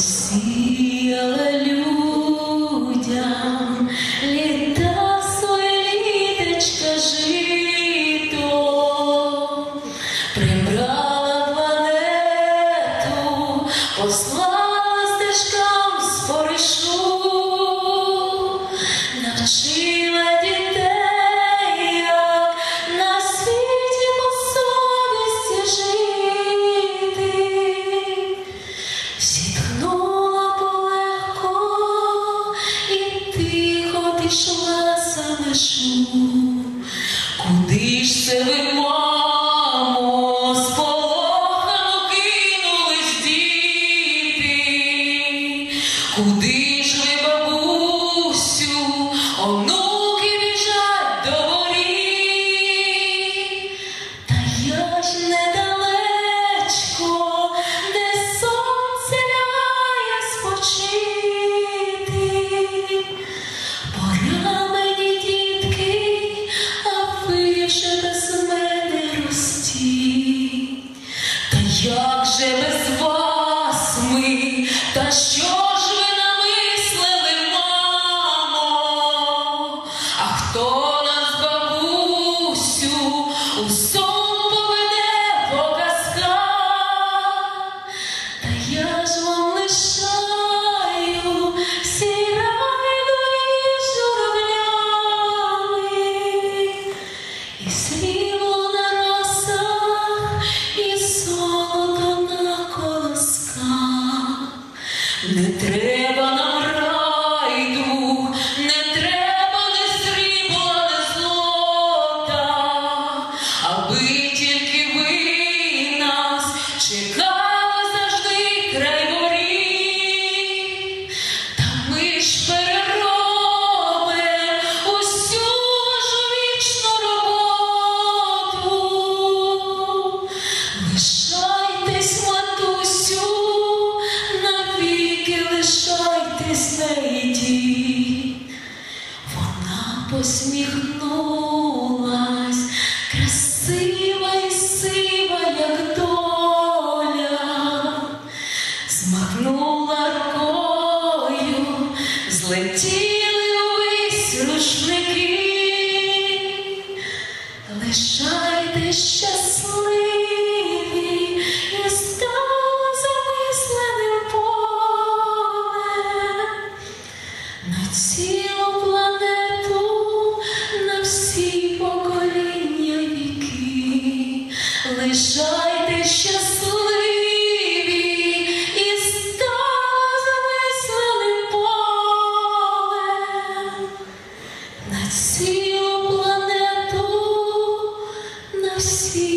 посіяла людям Куди ж це ви, мамо, сполохано кинулись діти? Куди ж ви, бабусю, онуки біжать до воріт? Та я ж недалечко, де сонце ляє. Без та що ж ви намислили, мамо? ne trebuie посміхнулась, красива і сива, як доля, змахнула рукою, злетіли увесь рушники, лишайте щасливі. see.